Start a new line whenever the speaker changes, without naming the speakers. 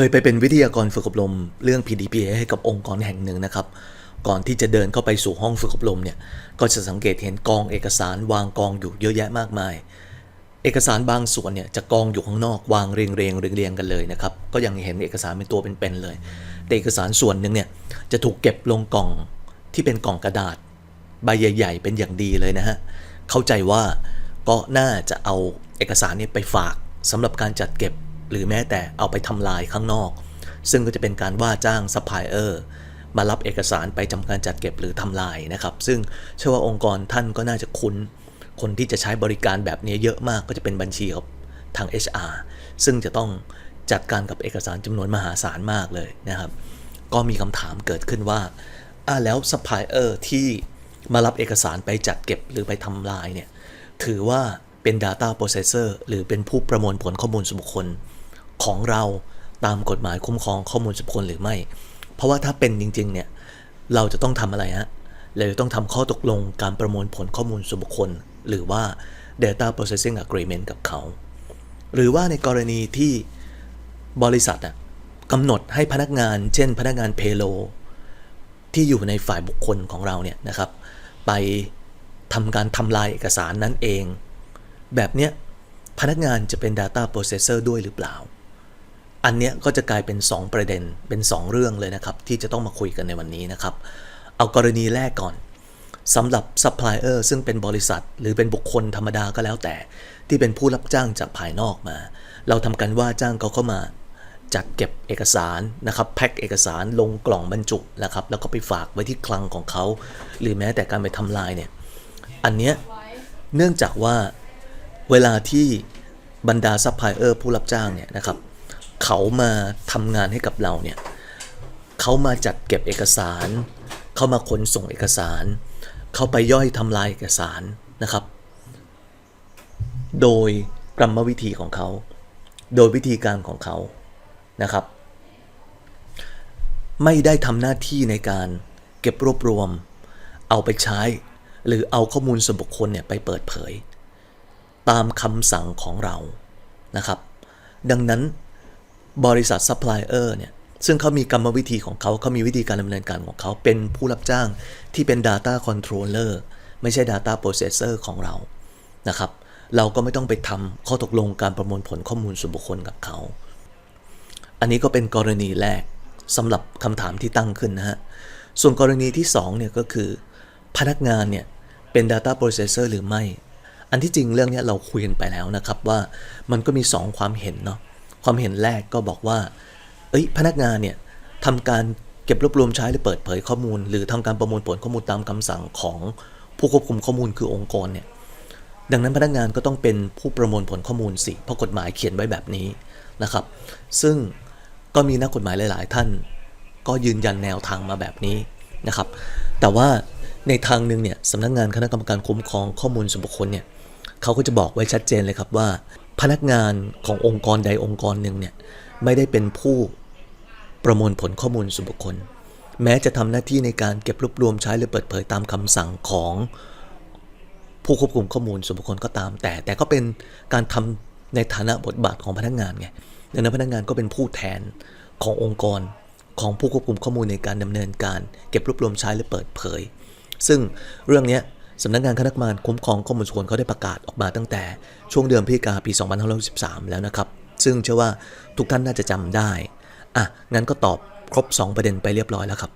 เคยไปเป็นวิทยากรฝึกอบรมเรื่อง PDPA ให้กับองค์กรแห่งหนึ่งนะครับ ก่อนที่จะเดินเข้าไปสู่ห้องฝึกอบรมเนี่ย ก็จะสังเกตเห็นกองเอกสารวางกองอยู่เยอะแยะมากมาย เอกสารบางส่วนเนี่ยจะกองอยู่ข้างนอกวางเรียงเรียงเรียงเรียงกันเลยนะครับ ก็ยังเห็นเอกสารเป็นตัวเป็นๆเลย แต่เอกสารส่วนหนึ่งเนี่ยจะถูกเก็บลงกล่องที่เป็นกล่องกระดาษ ใบใหญ่ ๆ เป็นอย่างดีเลยนะฮะ เข้าใจว่าก็น่าจะเอาเอกสารเนี้ไปฝากสำหรับการจัดเก็บ หรือแม้แต่เอาไปทำลายข้างนอก ซึ่งก็จะเป็นการว่าจ้างซัพพลายเออร์มารับเอกสารไปทำการจัดเก็บหรือทำลายนะครับ ซึ่งเชื่อว่าองค์กรท่านก็น่าจะคุ้น คนที่จะใช้บริการแบบนี้เยอะมากก็จะเป็นบัญชีของทาง HR ซึ่งจะต้องจัดการกับเอกสารจำนวนมหาศาลมากเลยนะครับ ก็มีคำถามเกิดขึ้นว่าอ่าแล้วซัพพลายเออร์ที่มารับเอกสารไปจัดเก็บหรือไปทำลายเนี่ย ถือว่าเป็น Data Processor หรือเป็นผู้ประมวลผลข้อมูลส่วนบุคคล ของเราตามกฎหมายคุ้มครองข้อมูลส่วนบุคคลหรือไม่ เพราะว่าถ้าเป็นจริงๆเนี่ยเราจะต้องทำอะไรฮะเราจะต้องทำข้อตกลงการประมวลผลข้อมูลส่วนบุคคล หรือว่า Data Processing Agreement กับเขา หรือว่าในกรณีที่บริษัทอะกำหนดให้พนักงาน เช่น พนักงานเพโลที่อยู่ในฝ่ายบุคคลของเราเนี่ยนะครับ ไปทำการทำลายเอกสารนั้นเอง แบบเนี้ยพนักงานจะเป็น Data Processor ด้วยหรือเปล่า อันเนี้ยก็จะกลายเป็น 2 ประเด็นเป็น 2 เรื่องเลยนะครับ ที่จะต้องมาคุยกันในวันนี้นะครับ เอากรณีแรกก่อนสำหรับซัพพลายเออร์ซึ่งเป็นบริษัท หรือเป็นบุคคลธรรมดาก็แล้วแต่ ที่เป็นผู้รับจ้างจากภายนอกมา เราทำการว่าจ้างเขาเข้ามาจัดเก็บเอกสารนะครับแพ็คเอกสารลงกล่องบรรจุนะครับ แล้วก็ไปฝากไว้ที่คลังของเขา หรือแม้แต่การไปทำลายเนี่ย อันเนี้ยเนื่องจากว่าเวลาที่บรรดาซัพพลายเออร์ผู้รับจ้างเนี่ยนะครับ เขามาทำงานให้กับเราเนี่ยเขามาจัดเก็บเอกสาร เขามาขนส่งเอกสาร เขาไปย่อยทำลายเอกสารนะครับ โดยกรรมวิธีของเขา โดยวิธีการของเขานะครับ ไม่ได้ทำหน้าที่ในการเก็บรวบรวม เอาไปใช้ หรือเอาข้อมูลส่วนบุคคลเนี่ยไปเปิดเผย ตามคำสั่งของเรานะครับ ดังนั้น บริษัทซัพพลายเออร์เนี่ยซึ่งเขามีกรรมวิธีของเขาเขามีวิธีการดำเนินการของเขาเป็นผู้รับจ้างที่เป็น Data Controller ไม่ใช่ Data Processor ของเรานะครับเราก็ไม่ต้องไปทำข้อตกลงการประมวลผลข้อมูลส่วนบุคคลกับเขา อันนี้ก็เป็นกรณีแรกสำหรับคำถามที่ตั้งขึ้นนะฮะ ส่วนกรณีที่2เนี่ยก็คือ พนักงานเนี่ยเป็น Data Processor หรือไม่ อันที่จริงเรื่องนี้เราคุยกันไปแล้วนะครับว่ามันก็มี 2 ความเห็นเนาะ ความเห็นแรกก็บอกว่า เอ้ย พนักงานเนี่ยทำการเก็บรวบรวมใช้หรือเปิดเผยข้อมูล หรือทำการประมวลผลข้อมูลตามคำสั่งของผู้ควบคุมข้อมูลคือองค์กรเนี่ย ดังนั้นพนักงานก็ต้องเป็นผู้ประมวลผลข้อมูลสิ เพราะกฎหมายเขียนไว้แบบนี้นะครับ ซึ่งก็มีนักกฎหมายหลาย ๆ ท่าน ก็ยืนยันแนวทางมาแบบนี้นะครับ แต่ว่าในทางหนึ่งเนี่ยสำนักงานคณะกรรมการคุ้มครองข้อมูลส่วนบุคคลเนี่ยเขาก็จะบอกไว้ชัดเจนเลยครับว่า พนักงานขององค์กรใดองค์กรหนึ่งเนี่ยไม่ได้เป็นผู้ประมวลผลข้อมูลส่วนบุคคล แม้จะทำหน้าที่ในการเก็บรวบรวมใช้หรือเปิดเผยตามคำสั่งของผู้ควบคุมข้อมูลส่วนบุคคลก็ตาม แต่แต่ก็เป็นการทำในฐานะบทบาทของพนักงานไงดังนั้นพนักงานก็เป็นผู้แทนขององค์กรของผู้ควบคุมข้อมูลในการดำเนินการ เก็บรวบรวมใช้หรือเปิดเผย ซึ่งเรื่องนี้ สำนักงานคณะกรรมการคุ้มครองข้อมูลส่วนเขาได้ประกาศออกมาตั้งแต่ช่วงเดือนพฤศจิกาปี 2563 แล้วนะครับ ซึ่งเชื่อว่าทุกท่านน่าจะจำได้ อะ งั้นก็ตอบครบ 2 ประเด็นไปเรียบร้อยแล้วครับ